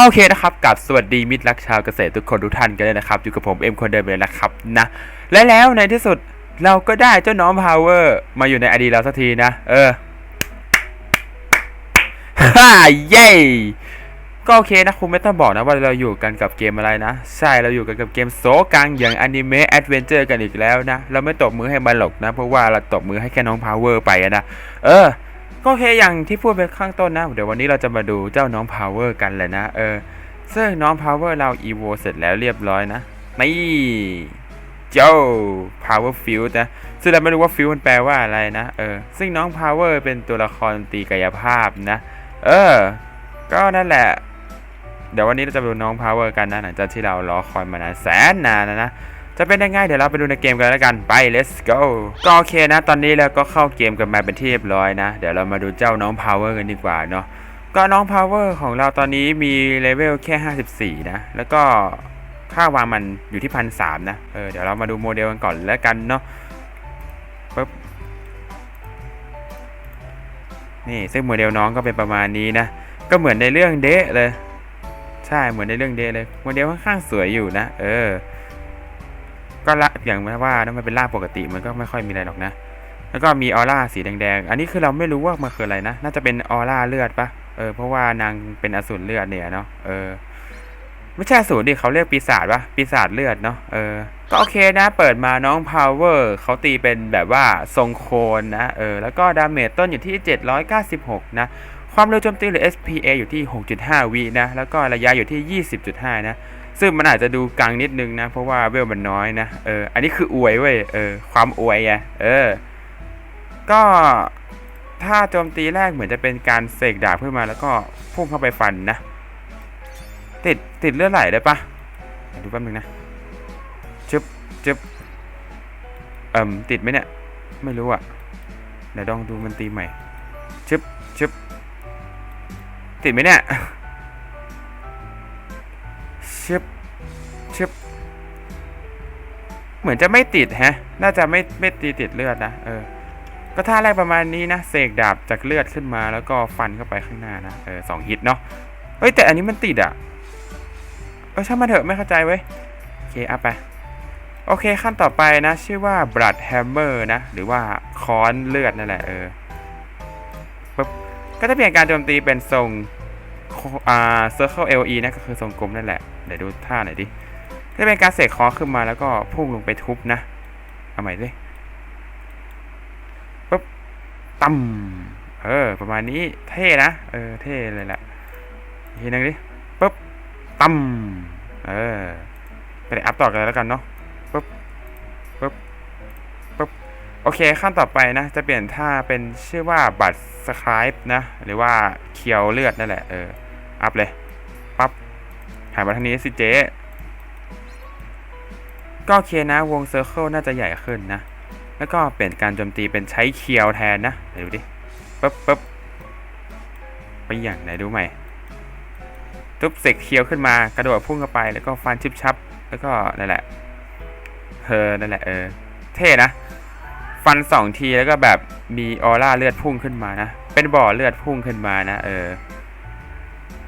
ก็โอเคนะครับกับสวัสดีมิตรรักชาวเกษตรทุกคนทุกท่านกันเลยนะครับอยู่กับผมเอ็มคนเดิมเลยนะครับนะและแล้วในที่สุดเราก็ได้เจ้าน้องพาวเวอร์มาอยู่ในอดีตเราสักทีนะ เออฮ่าเย้ก็โอเคนะคุณไม่ต้องบอกนะว่าเราอยู่กันกับเกมอะไรนะ ใช่เราอยู่กันกับเกมโซกังอย่างอนิเมะแอดเวนเจอร์กันอีกแล้วนะ เราไม่ตบมือให้มันหรอกนะ เพราะว่าเราตบมือให้แค่น้องพาวเวอร์ไปนะ เออ ก็โอเคอย่างที่พูดไปข้างต้นนะ เดี๋ยววันนี้เราจะมาดูเจ้าน้องพาวเวอร์กันเลยนะ เออซึ่งน้องพาวเวอร์เราอีโวเสร็จแล้วเรียบร้อยนะ นี่เจ้า power field นะ ซึ่งเราไม่รู้ว่าฟิวมันแปลว่าอะไรนะ เออ ซึ่งน้อง power เป็นตัวละครตีกายภาพนะ เออ ก็นั่นแหละ เดี๋ยววันนี้เราจะดูน้อง power กันนะ หลังจากที่เรารอคอยมานานแสนนานนะนะ จะเป็นยังไงเดี๋ยวเราไปดูในเกมกันแล้วกันไป let's go ก็โอเคนะ ตอนนี้เราก็เข้าเกมกันมาเป็นที่เรียบร้อยนะ เดี๋ยวเรามาดูเจ้าน้อง power กันดีกว่าเนาะก็น้อง power ของเราตอนนี้มีเลเวลแค่ 54 นะ แล้วก็ค่าวางมันอยู่ที่พันสามนะเออเดี๋ยวเรามาดูโมเดลกันก่อนแล้วกันเนาะปึ๊บนี่ซึ่งโมเดลน้องก็เป็นประมาณนี้นะ ก็เหมือนในเรื่องเดะเลย ใช่เหมือนในเรื่องเดะเลยโมเดลค่อนข้างสวยอยู่นะ เออ ก็ละอย่างว่านะมันเป็นล่าปกติมันก็ไม่ค่อยมีอะไรหรอกนะ แล้วก็มีออร่าสีแดงๆ อันนี้คือเราไม่รู้ว่ามันคืออะไรนะ น่าจะเป็นออร่าเลือดปะเออเพราะว่านางเป็นอสูรเลือดเนี่ยเนาะเออไม่ใช่อสูรดิเขาเรียกปีศาจปะปีศาจเลือดเนาะเออก็โอเคนะ เปิดมาน้อง power เขาตีเป็นแบบว่าทรงโคนนะเออแล้วก็ดาเมจต้นอยู่ที่ 796 นะ ความเร็วโจมตีหรือ SPA อยู่ที่ 6.5 วินะ แล้วก็ระยะอยู่ที่ 20.5 นะ ซึ่งมันอาจจะดูกังนิดนึงนะ เพราะว่าเวลมันน้อยนะ เออ อันนี้คืออวยเว้ย เออ ความอวยไงเออ ก็ถ้าโจมตีแรกเหมือนจะเป็นการเสกดาบขึ้นมาแล้วก็พุ่งเข้าไปฟันนะ ติดติดเลือดไหลได้ปะดูแป๊บนึงนะจึบจึบเอ่มติดไหมเนี่ย ไม่รู้อะเดี๋ยวลองดูมันตีใหม่จึบจึบติดไหมเนี่ย ชึบชึบเหมือนจะไม่ติดแฮะ น่าจะไม่ไม่ตีติดเลือดนะ เออ ก็ท่าแรกประมาณนี้นะ เสกดาบจากเลือดขึ้นมา แล้วก็ฟันเข้าไปข้างหน้านะ เออสองฮิตเนาะ เฮ้ยแต่อันนี้มันติดอะ เออช่างมาเถอะไม่เข้าใจเว้ย โอเคเอาไป โอเคขั้นต่อไปนะ ชื่อว่า blood hammer นะ หรือว่าค้อนเลือดนั่นแหละ เออ ปึ๊บ ก็จะเปลี่ยนการโจมตีเป็นทรง อ่า circle LE นะก็คือทรงกลมนั่นแหละ เดี๋ยวดูท่าหน่อยดิจะเป็นการเสกคอขึ้นมาแล้วก็พุ่งลงไปทุบนะเอาใหม่ดิปึ๊บตั้มเออ ประมาณนี้เท่นะ เออ เท่เลยแหละอีกทีนึงดิปุ๊บตั้มเออไปอัพต่อกันแล้วกันเนาะปุ๊บปุ๊บ อเคขั้นต่อไปนะ จะเปลี่ยนท่าเป็นชื่อว่าบัตรสคริปนะ หรือว่าเคียวเลือดนั่นแหละ เออ อัพเลย ปั๊บหันมาทางนี้สิเจ๊ก็โอเคนะวงเซอร์เคิลน่าจะใหญ่ขึ้นนะ แล้วก็เปลี่ยนการโจมตีเป็นใช้เคียวแทนนะเดี๋ยวดูดิปุ๊บปุ๊บไปอย่างไหนดูใหม่ทุบเสกเคียวขึ้นมากระโดดพุ่งเข้าไปแล้วก็ฟันชิบชับ แล้วก็นั่นแหละเออนั่นแหละเออ เท่นะ ฟันสองทีแล้วก็แบบมีออร่าเลือดพุ่งขึ้นมานะ เป็นบ่อเลือดพุ่งขึ้นมานะ เออ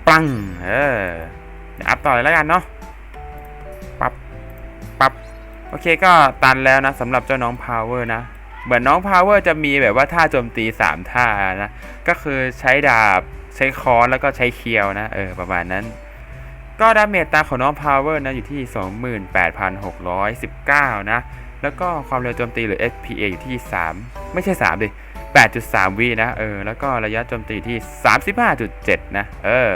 ปัง เออเดี๋ยวอัพต่อเลยแล้วกันเนาะ ปับปับโอเคก็ตันแล้วนะสำหรับเจ้าน้อง power นะ เหมือนน้อง power จะมีแบบว่าท่าโจมตีสามท่านะ ก็คือใช้ดาบ ใช้ค้อนแล้วก็ใช้เคียวนะ เออ ประมาณนั้น ก็ดาเมจตาของน้อง Power นะอยู่ที่ 28,619 นะ แล้วก็ความเร็วโจมตีหรือ SPA อยู่ที่ 3 ไม่ใช่ 3 ดิ 8.3 วินะ เออ แล้วก็ระยะโจมตีที่ 35.7 นะ เออ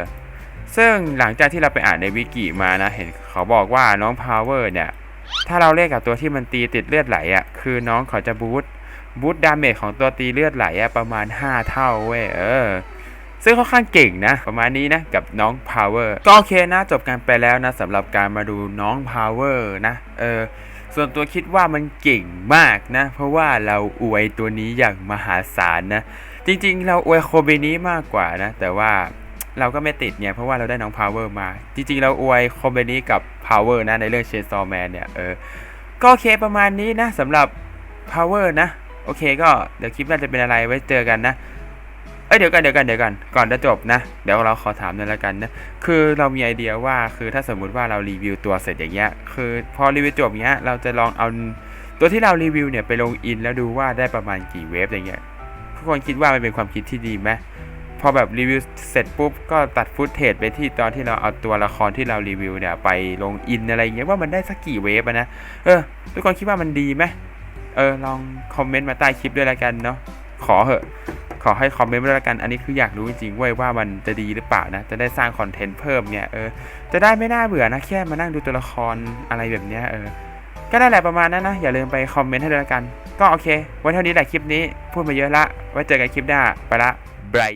ซึ่งหลังจากที่เราไปอ่านในวิกิมานะ เห็นเขาบอกว่าน้อง Power เนี่ย ถ้าเราเรียกกับตัวที่มันตีติดเลือดไหลอะ่ะ คือน้องเขาจะบูตบูตดาเมจของตัวตีเลือดไหลอะ่ะประมาณ 5 เท่าเว้ย เออซึ่งค่อนข้างเก่งนะ ประมาณนี้นะ กับน้อง Power ก็โอเคนะ จบกันไปแล้วนะสำหรับการมาดูน้อง Power นะ เออ ส่วนตัวคิดว่ามันเก่งมากนะ เพราะว่าเราอวยตัวนี้อย่างมหาศาลนะ จริงๆ เราอวยโคเบนี้มากกว่านะ แต่ว่าเราก็ไม่ติดเนี่ย เพราะว่าเราได้น้อง Power มา จริงๆ เราอวยโคเบนี้กับ Power นะ ในเรื่อง Chainsaw Man เนี่ย เออ ก็โอเคประมาณนี้นะสำหรับ Power นะ โอเคก็เดี๋ยวคลิปน่าจะเป็นอะไรไว้เจอกันนะ เอ้ยเดี๋ยวกันเดี๋ยวกันเดี๋ยวกันก่อนจะจบนะ เดี๋ยวเราขอถามหน่อยละกันนะ คือเรามีไอเดียว่าคือถ้าสมมุติว่าเรารีวิวตัวเสร็จอย่างเงี้ย คือพอรีวิวจบเงี้ย เราจะลองเอาตัวที่เรารีวิวเนี่ยไปลงอินแล้วดูว่าได้ประมาณกี่เวฟอย่างเงี้ย ทุกคนคิดว่ามันเป็นความคิดที่ดีไหมพอแบบรีวิวเสร็จปุ๊บก็ตัดฟุตเทจไปที่ตอนที่เราเอาตัวละครที่เรารีวิวเนี่ยไปลงอินอะไรเงี้ยว่ามันได้สักกี่เวฟนะ เออ ทุกคนคิดว่ามันดีไหมเออลองคอมเมนต์มาใต้คลิปด้วยละกันเนาะ ขอเหอะ ขอให้คอมเมนต์มาด้วยกันอันนี้คืออยากรู้จริงๆเว้ยว่ามันจะดีหรือเปล่านะ จะได้สร้างคอนเทนต์เพิ่มเนี่ยเออจะได้ไม่น่าเบื่อนะแค่มานั่งดูตัวละครอะไรแบบเนี้ยเออก็ได้แหละประมาณนั้นนะ อย่าลืมไปคอมเมนต์ให้ด้วยละกัน ก็โอเค ไว้เท่านี้แหละคลิปนี้ พูดมาเยอะละ ไว้เจอกันคลิปหน้า ไปละบาย